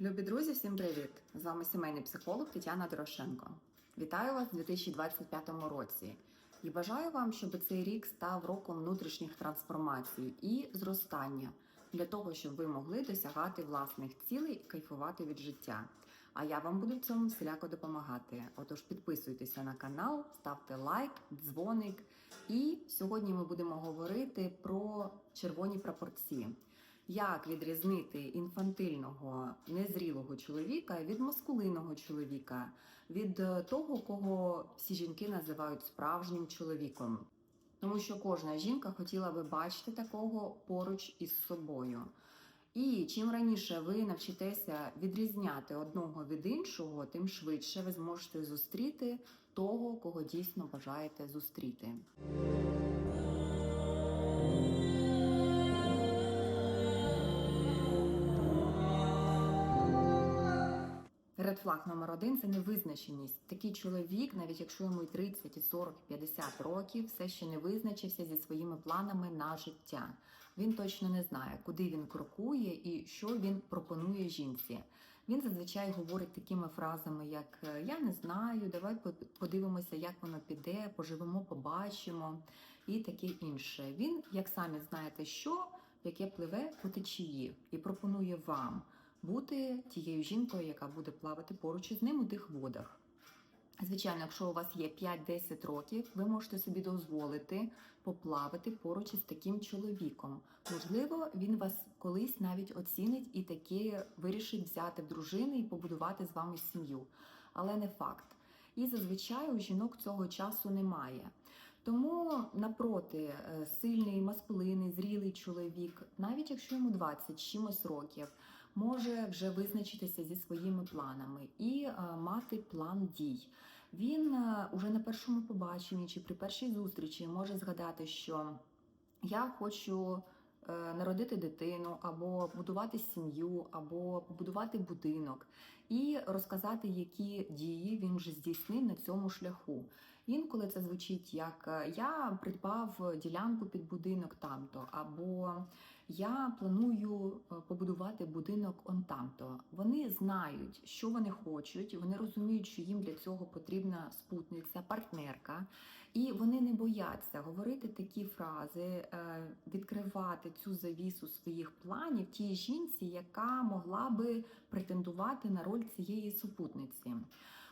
Любі друзі, всім привіт! З вами сімейний психолог Тетяна Дорошенко. Вітаю вас у 2025 році і бажаю вам, щоб цей рік став роком внутрішніх трансформацій і зростання для того, щоб ви могли досягати власних цілей і кайфувати від життя. А я вам буду в цьому всіляко допомагати. Отож, підписуйтеся на канал, ставте лайк, дзвоник. І сьогодні ми будемо говорити про червоні прапорці. Як відрізнити інфантильного незрілого чоловіка від маскулинного чоловіка, від е, того, кого всі жінки називають справжнім чоловіком? Тому що кожна жінка хотіла би бачити такого поруч із собою. І чим раніше ви навчитеся відрізняти одного від іншого, тим швидше ви зможете зустріти того, кого дійсно бажаєте зустріти. Ред флаг номер один це невизначеність. Такий чоловік, навіть якщо йому і 30, і 40, і 50 років, все ще не визначився зі своїми планами на життя. Він точно не знає, куди він крокує і що він пропонує жінці. Він зазвичай говорить такими фразами, як Я не знаю, давай подивимося, як воно піде, поживемо, побачимо і таке інше. Він, як самі знаєте, що яке пливе по течії, і пропонує вам бути тією жінкою, яка буде плавати поруч із ним у тих водах. Звичайно, якщо у вас є 5-10 років, ви можете собі дозволити поплавати поруч із таким чоловіком. Можливо, він вас колись навіть оцінить і таки вирішить взяти в дружини і побудувати з вами сім'ю. Але не факт. І зазвичай у жінок цього часу немає. Тому напроти е, сильний, маскулинний, зрілий чоловік, навіть якщо йому 20 чимось років, може вже визначитися зі своїми планами і е, мати план дій. Він е, уже на першому побаченні чи при першій зустрічі може згадати, що я хочу. Народити дитину, або будувати сім'ю, або побудувати будинок, і розказати, які дії він вже здійснив на цьому шляху. Інколи це звучить як е, я придбав ділянку під будинок тамто, або я планую е, побудувати будинок он тамто. Вони знають, що вони хочуть, вони розуміють, що їм для цього потрібна спутниця, партнерка, і вони не бояться говорити такі фрази, е, відкривати цю завісу своїх планів тій жінці, яка могла би претендувати на роль цієї супутниці.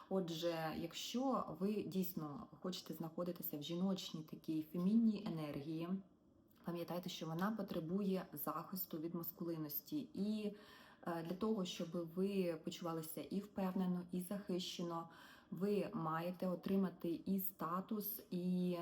Отже, якщо ви дійсно хочете знаходитися в жіночній такій фемінній енергії, пам'ятайте, що вона потребує захисту від маскулинності і е, для того, щоб ви почувалися і впевнено, і захищено, ви маєте отримати і статус, і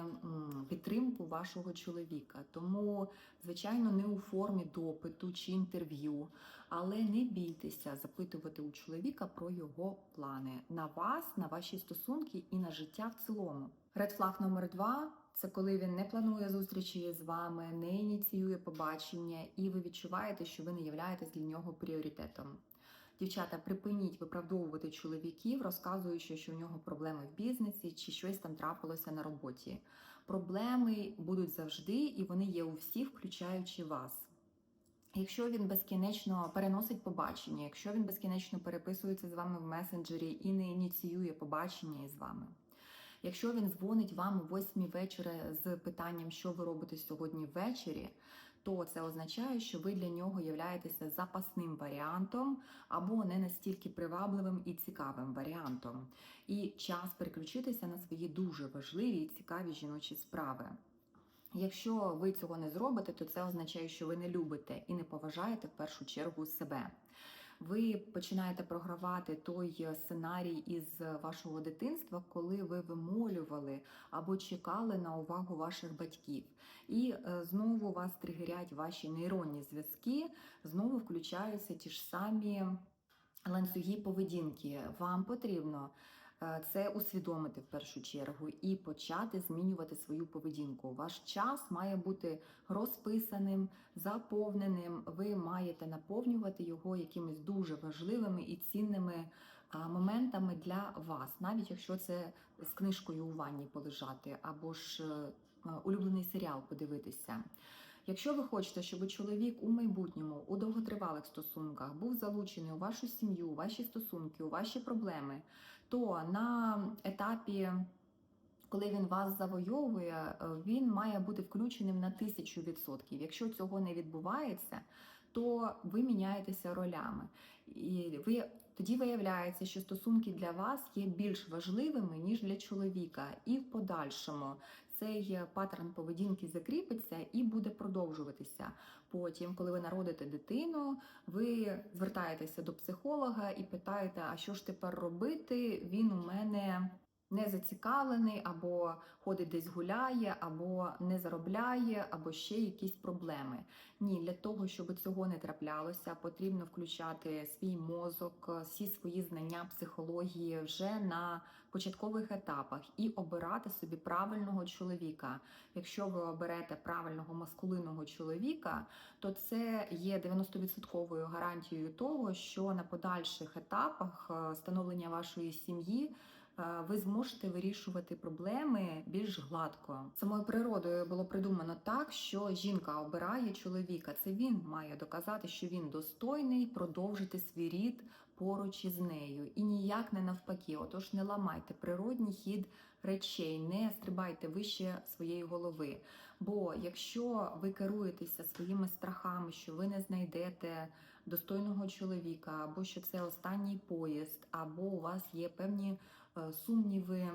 підтримку вашого чоловіка. Тому, звичайно, не у формі допиту чи інтерв'ю, але не бійтеся запитувати у чоловіка про його плани на вас, на ваші стосунки і на життя в цілому. Ред флаг номер два. Це коли він не планує зустрічі з вами, не ініціює побачення, і ви відчуваєте, що ви не являєтесь для нього пріоритетом. Дівчата, припиніть виправдовувати чоловіків, розказуючи, що у нього проблеми в бізнесі чи щось там трапилося на роботі. Проблеми будуть завжди, і вони є у всіх, включаючи вас. Якщо він безкінечно переносить побачення, якщо він безкінечно переписується з вами в месенджері і не ініціює побачення із вами. Якщо він дзвонить вам о 8 вечора з питанням, що ви робите сьогодні ввечері, то це означає, що ви для нього являєтеся запасним варіантом або не настільки привабливим і цікавим варіантом. І час переключитися на свої дуже важливі і цікаві жіночі справи. Якщо ви цього не зробите, то це означає, що ви не любите і не поважаєте в першу чергу себе ви починаєте програвати той сценарій із вашого дитинства, коли ви вимолювали або чекали на увагу ваших батьків. І е, знову вас тригерять ваші нейронні зв'язки, знову включаються ті ж самі ланцюги поведінки. Вам потрібно. Е, це усвідомити в першу чергу і почати змінювати свою поведінку. Ваш час має бути розписаним, заповненим. Ви маєте наповнювати його якимись дуже важливими і цінними моментами для вас, навіть якщо це з книжкою у ванні полежати, або ж е, улюблений серіал подивитися. Якщо ви хочете, щоб чоловік у майбутньому у довготривалих стосунках був залучений у вашу сім'ю, у ваші стосунки, у ваші проблеми, то на етапі, коли він вас завойовує, е, він має бути включеним на тисячу відсотків. Якщо цього не відбувається, то ви міняєтеся ролями. І ви тоді виявляється, що стосунки для вас є більш важливими ніж для чоловіка, і в подальшому цей паттерн поведінки закріпиться і буде продовжуватися. Потім, коли ви народите дитину, ви звертаєтеся до психолога і питаєте, а що ж тепер робити? Він у мене не зацікавлений, або ходить десь гуляє, або не заробляє, або ще якісь проблеми. Ні, для того, щоб цього не траплялося, потрібно включати свій мозок, всі свої знання психології вже на початкових етапах і обирати собі правильного чоловіка. Якщо ви оберете правильного маскулинного чоловіка, то це є 90% гарантією того, що на подальших етапах е, становлення вашої сім'ї. Е, Ви зможете вирішувати проблеми більш гладко. Самою природою було придумано так, що жінка обирає чоловіка. Це він має доказати, що він достойний продовжити свій рід поруч із нею, і ніяк не навпаки. Отож, не ламайте природній хід речей, не стрибайте вище своєї голови. Бо якщо ви керуєтеся своїми страхами, що ви не знайдете достойного чоловіка, або що це останній поїзд, або у вас є певні сумніви.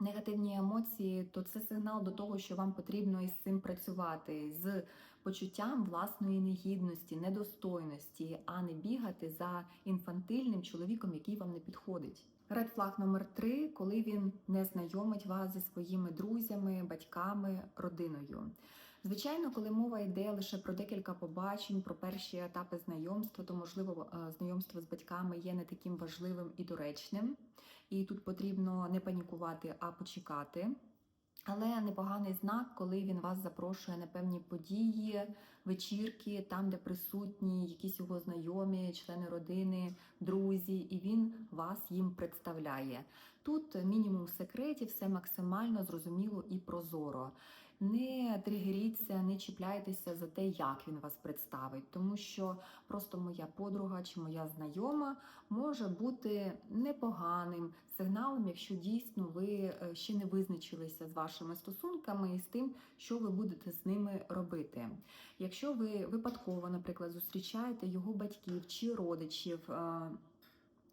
Негативні емоції, то це сигнал до того, що вам потрібно із цим працювати з почуттям власної негідності, недостойності, а не бігати за інфантильним чоловіком, який вам не підходить. Ред флаг номер три, коли він не знайомить вас зі своїми друзями, батьками, родиною. Звичайно, коли мова йде лише про декілька побачень, про перші етапи знайомства, то можливо е, знайомство з батьками є не таким важливим і доречним. І тут потрібно не панікувати, а почекати. Але непоганий знак, коли він вас запрошує на певні події, вечірки, там, де присутні якісь його знайомі, члени родини, друзі, і він вас їм представляє. Тут мінімум секретів, все максимально зрозуміло і прозоро. Не тригеріться, не чіпляйтеся за те, як він вас представить, тому що просто моя подруга чи моя знайома може бути непоганим сигналом, якщо дійсно ви е, ще не визначилися з вашими стосунками і з тим, що ви будете з ними робити. Якщо ви випадково, наприклад, зустрічаєте його батьків чи родичів.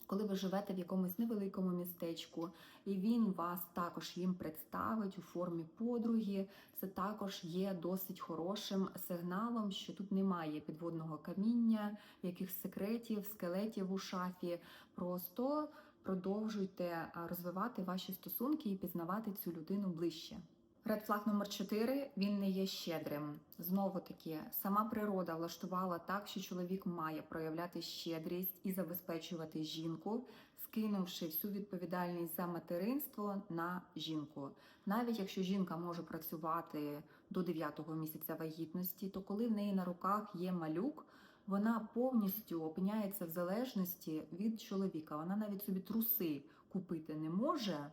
Коли ви живете в якомусь невеликому містечку, і він вас також їм представить у формі подруги, це також є досить хорошим сигналом, що тут немає підводного каміння, якихось секретів, скелетів у шафі. Просто продовжуйте розвивати ваші стосунки і пізнавати цю людину ближче. Ред флаг номер 4 він не є щедрим. Знову таки, сама природа влаштувала так, що чоловік має проявляти щедрість і забезпечувати жінку, скинувши всю відповідальність за материнство на жінку. Навіть якщо жінка може працювати до 9-го місяця вагітності, то коли в неї на руках є малюк, вона повністю опиняється в залежності від чоловіка. Вона навіть собі труси купити не може.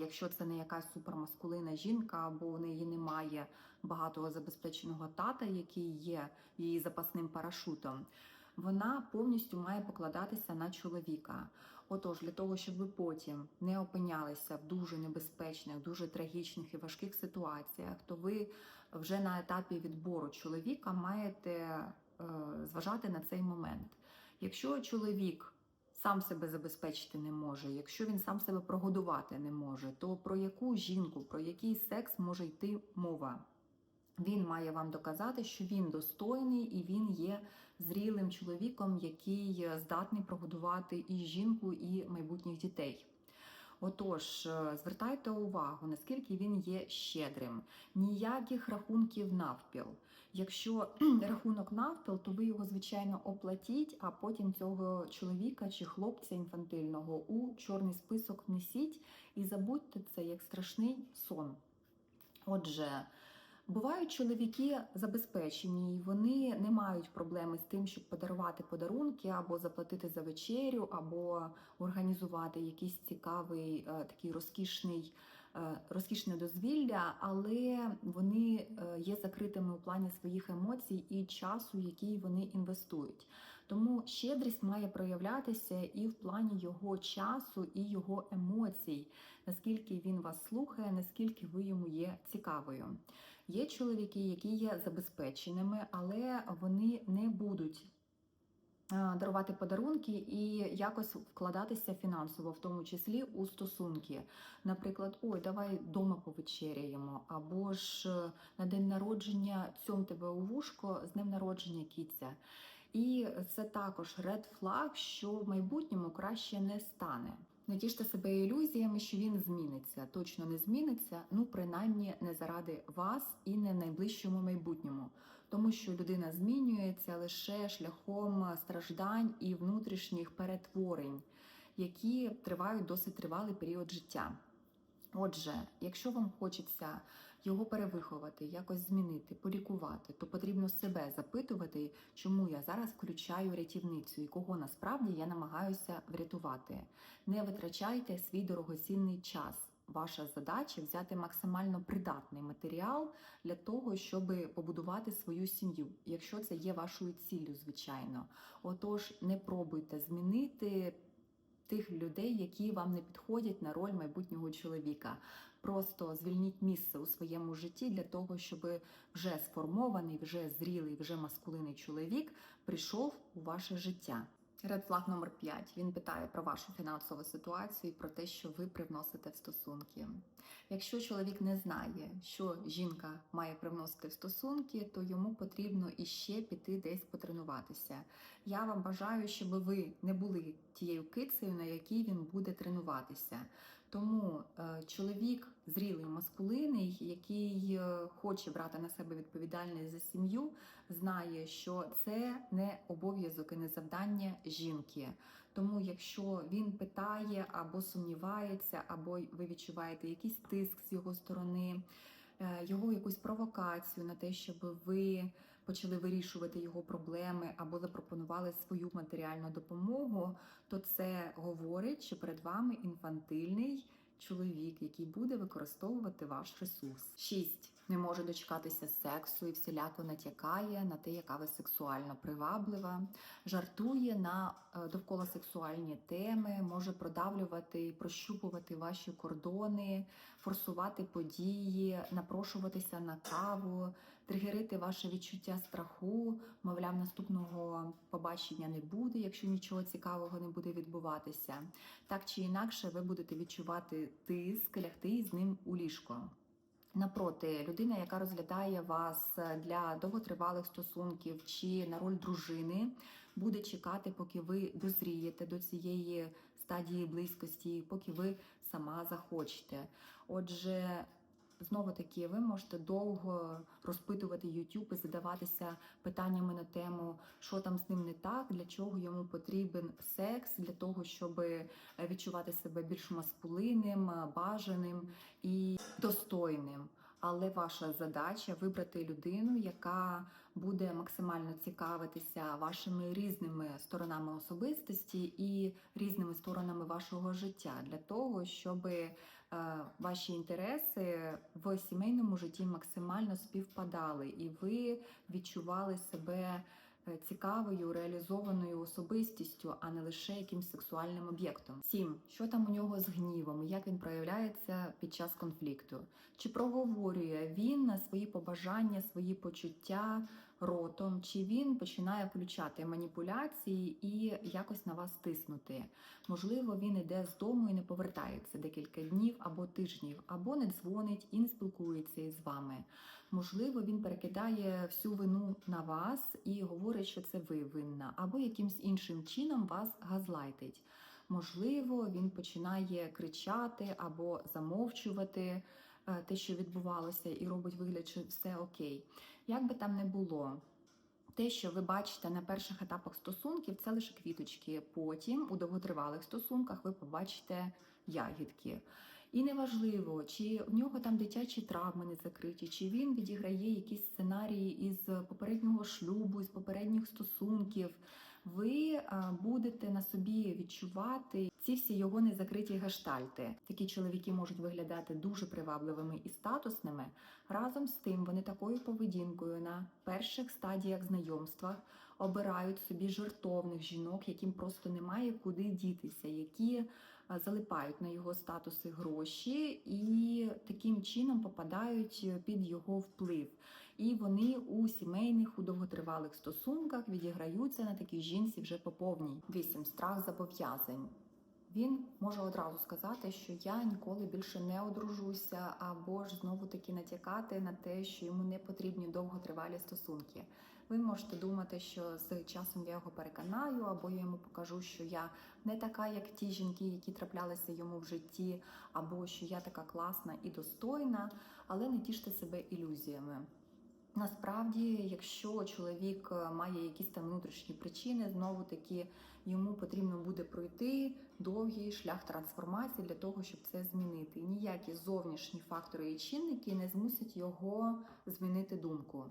Якщо це не якась супермаскулина жінка, або у неї немає багатого забезпеченого тата, який є її запасним парашутом, вона повністю має покладатися на чоловіка. Отож, для того, щоб ви потім не опинялися в дуже небезпечних, дуже трагічних і важких ситуаціях, то ви вже на етапі відбору чоловіка маєте е, зважати на цей момент. Якщо чоловік сам себе забезпечити не може, якщо він сам себе прогодувати не може, то про яку жінку, про який секс може йти мова? Він має вам доказати, що він достойний і він є зрілим чоловіком, який здатний прогодувати і жінку, і майбутніх дітей. Отож, е, звертайте увагу, наскільки він є щедрим, ніяких рахунків навпіл. Якщо рахунок навпіл, то ви його звичайно оплатіть, а потім цього чоловіка чи хлопця інфантильного у чорний список несіть і забудьте це як страшний сон. Отже, бувають чоловіки забезпечені, і вони не мають проблеми з тим, щоб подарувати подарунки або заплатити за вечерю, або організувати якийсь цікавий е, такий розкішний е, розкішне дозвілля, але вони е, є закритими у плані своїх емоцій і часу, який вони інвестують. Тому щедрість має проявлятися і в плані його часу, і його емоцій, наскільки він вас слухає, наскільки ви йому є цікавою. Є чоловіки, які є забезпеченими, але вони не будуть дарувати подарунки і якось вкладатися фінансово, в тому числі у стосунки. Наприклад, ой, давай вдома повечеряємо, або ж е, на день народження цьом тебе у вушко, з днем народження кіця. І це також ред флаг, що в майбутньому краще не стане. Не себе ілюзіями, що він зміниться. Точно не зміниться, ну принаймні не заради вас і не в найближчому майбутньому, тому що людина змінюється лише шляхом страждань і внутрішніх перетворень, які тривають досить тривалий період життя. Отже, якщо вам хочеться його перевиховати, якось змінити, полікувати, то потрібно себе запитувати, чому я зараз включаю рятівницю і кого насправді я намагаюся врятувати. Не витрачайте свій дорогоцінний час. Ваша задача взяти максимально придатний матеріал для того, щоб побудувати свою сім'ю, якщо це є вашою ціллю, звичайно. Отож, не пробуйте змінити тих людей, які вам не підходять на роль майбутнього чоловіка. Просто звільніть місце у своєму житті для того, щоб вже сформований, вже зрілий, вже маскулинний чоловік прийшов у ваше життя. Ред флаг номер 5. Він питає про вашу фінансову ситуацію, і про те, що ви привносите в стосунки. Якщо чоловік не знає, що жінка має привносити в стосунки, то йому потрібно іще піти десь потренуватися. Я вам бажаю, щоб ви не були тією кицею, на якій він буде тренуватися. Тому е, чоловік зрілий, маскулинний, який е, хоче брати на себе відповідальність за сім'ю, знає, що це не обов'язок і не завдання жінки. Тому, якщо він питає або сумнівається, або ви відчуваєте якийсь тиск з його сторони, е, його якусь провокацію на те, щоб ви почали вирішувати його проблеми або запропонували свою матеріальну допомогу, то це говорить, що перед вами інфантильний чоловік, який буде використовувати ваш ресурс. 6. Не може дочекатися сексу і всіляко натякає на те, яка ви сексуально приваблива, жартує на е, довкола сексуальні теми, може продавлювати прощупувати ваші кордони, форсувати події, напрошуватися на каву, тригерити ваше відчуття страху. Мовляв, наступного побачення не буде, якщо нічого цікавого не буде відбуватися. Так чи інакше, ви будете відчувати тиск, лягти з ним у ліжко. Напроти, людина, яка розглядає вас для довготривалих стосунків чи на роль дружини, буде чекати, поки ви дозрієте до цієї стадії близькості, поки ви сама захочете. Отже, знову таки, ви можете довго розпитувати YouTube і задаватися питаннями на тему, що там з ним не так, для чого йому потрібен секс, для того, щоб відчувати себе більш маскулинним, бажаним і достойним. Але ваша задача вибрати людину, яка буде максимально цікавитися вашими різними сторонами особистості і різними сторонами вашого життя для того, щоб е, ваші інтереси в сімейному житті максимально співпадали, і ви відчували себе е, цікавою, реалізованою особистістю, а не лише якимсь сексуальним об'єктом. Сім, що там у нього з гнівом, як він проявляється під час конфлікту? Чи проговорює він на свої побажання, свої почуття ротом, чи він починає включати маніпуляції і якось на вас тиснути? Можливо, він іде з дому і не повертається декілька днів або тижнів, або не дзвонить і не спілкується із вами. Можливо, він перекидає всю вину на вас і говорить, що це ви винна, або якимсь іншим чином вас газлайтить. Можливо, він починає кричати або замовчувати е, те, що відбувалося, і робить вигляд, що все окей. Як би там не було, те, що ви бачите на перших етапах стосунків, це лише квіточки. Потім у довготривалих стосунках ви побачите ягідки. І неважливо, чи в нього там дитячі травми не закриті, чи він відіграє якісь сценарії із попереднього шлюбу, із попередніх стосунків. ви е, будете на собі відчувати ці всі його незакриті гештальти. Такі чоловіки можуть виглядати дуже привабливими і статусними. Разом з тим, вони такою поведінкою на перших стадіях знайомства обирають собі жертовних жінок, яким просто немає куди дітися, які залипають на його статуси гроші і таким чином попадають під його вплив. І вони у сімейних, у довготривалих стосунках відіграються на такій жінці вже по повній. Вісім страх зобов'язань. Він може одразу сказати, що я ніколи більше не одружуся, або ж знову таки натякати на те, що йому не потрібні довготривалі стосунки. Ви можете думати, що з часом я його переконаю, або я йому покажу, що я не така, як ті жінки, які траплялися йому в житті, або що я така класна і достойна, але не тіште себе ілюзіями. Насправді, якщо чоловік е, має якісь там внутрішні причини, знову таки йому потрібно буде пройти довгий шлях трансформації для того, щоб це змінити. Ніякі зовнішні фактори і чинники не змусять його змінити думку.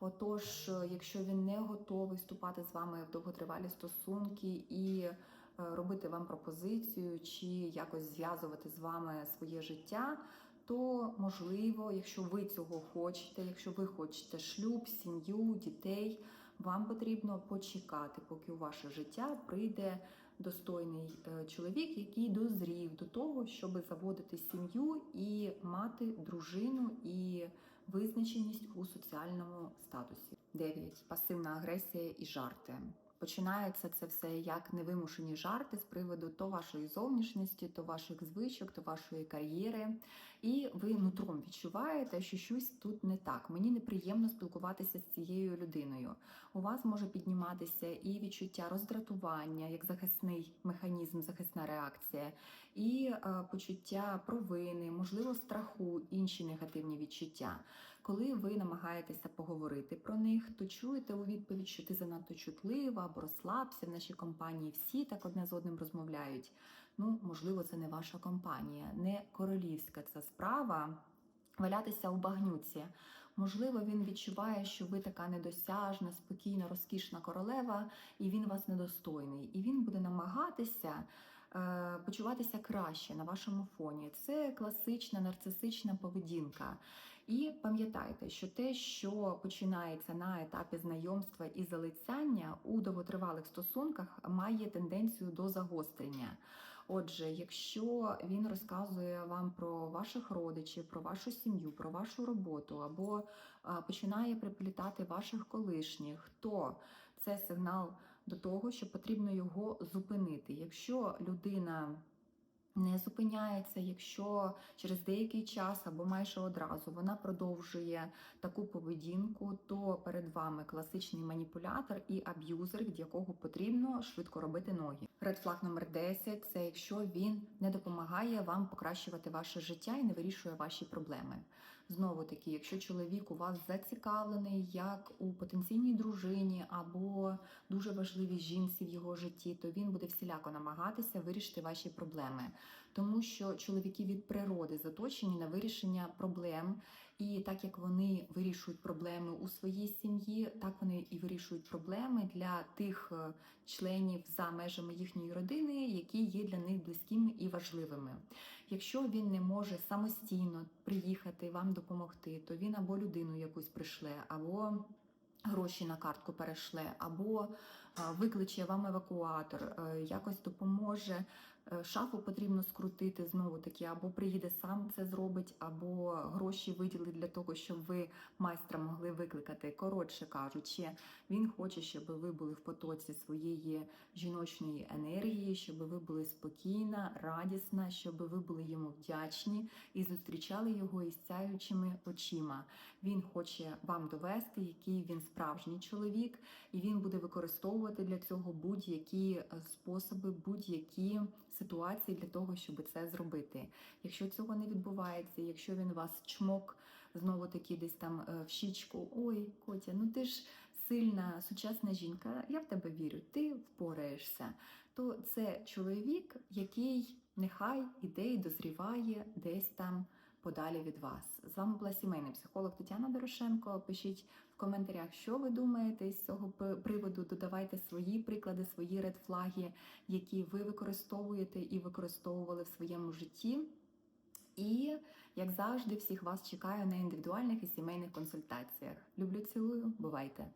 Отож, якщо він не готовий вступати з вами в довготривалі стосунки і е, робити вам пропозицію, чи якось зв'язувати з вами своє життя, то можливо, якщо ви цього хочете, якщо ви хочете шлюб, сім'ю, дітей, вам потрібно почекати, поки у ваше життя прийде достойний е, чоловік, який дозрів до того, щоб заводити сім'ю і мати дружину і визначеність у соціальному статусі. 9. пасивна агресія і жарти. Починається це все як невимушені жарти з приводу то вашої зовнішності, то ваших звичок, то вашої кар'єри. І ви нутром відчуваєте, що щось тут не так. Мені неприємно спілкуватися з цією людиною. У вас може підніматися і відчуття роздратування, як захисний механізм, захисна реакція, і е, почуття провини, можливо, страху, інші негативні відчуття. Коли ви намагаєтеся поговорити про них, то чуєте у відповідь, що ти занадто чутлива або розслабся в нашій компанії. Всі так одне з одним розмовляють. Ну, можливо, це не ваша компанія, не королівська ця справа. Валятися у багнюці. Можливо, він відчуває, що ви така недосяжна, спокійна, розкішна королева, і він вас недостойний. І він буде намагатися почуватися краще на вашому фоні. Це класична нарцисична поведінка. І пам'ятайте, що те, що починається на етапі знайомства і залицяння у довготривалих стосунках, має тенденцію до загострення. Отже, якщо він розказує вам про ваших родичів, про вашу сім'ю, про вашу роботу, або починає приплітати ваших колишніх, то це сигнал до того, що потрібно його зупинити. Якщо людина не зупиняється, якщо через деякий час або майже одразу вона продовжує таку поведінку, то перед вами класичний маніпулятор і аб'юзер, від якого потрібно швидко робити ноги. Ред флаг номер 10 – це якщо він не допомагає вам покращувати ваше життя і не вирішує ваші проблеми. Знову таки, якщо чоловік у вас зацікавлений як у потенційній дружині або дуже важливій жінці в його житті, то він буде всіляко намагатися вирішити ваші проблеми, тому що чоловіки від природи заточені на вирішення проблем. І так як вони вирішують проблеми у своїй сім'ї, так вони і вирішують проблеми для тих е, членів за межами їхньої родини, які є для них близькими і важливими. Якщо він не може самостійно приїхати вам допомогти, то він або людину якусь пришле, або гроші на картку перешле, або викличе вам евакуатор, е, якось допоможе. Е, Шафу потрібно скрутити знову таки, або приїде сам це зробить, або гроші виділить для того, щоб ви майстра могли викликати. Коротше кажучи, він хоче, щоб ви були в потоці своєї жіночної енергії, щоб ви були спокійна, радісна, щоб ви були йому вдячні і зустрічали його із сяючими очима. Він хоче вам довести, який він справжній чоловік, і він буде використовувати для цього будь-які е, способи, будь-які ситуації для того, щоб це зробити. Якщо цього не відбувається, якщо він вас чмок знову таки десь там е, в щічку, ой, Котя, ну ти ж сильна сучасна жінка, я в тебе вірю, ти впораєшся. То це чоловік, який нехай іде і дозріває десь там подалі від вас. З вами була сімейний психолог Тетяна Дорошенко. Пишіть в коментарях, що ви думаєте з цього приводу. Додавайте свої приклади, свої редфлаги, які ви використовуєте і використовували в своєму житті. І, як завжди, всіх вас чекаю на індивідуальних і сімейних консультаціях. Люблю, цілую, бувайте!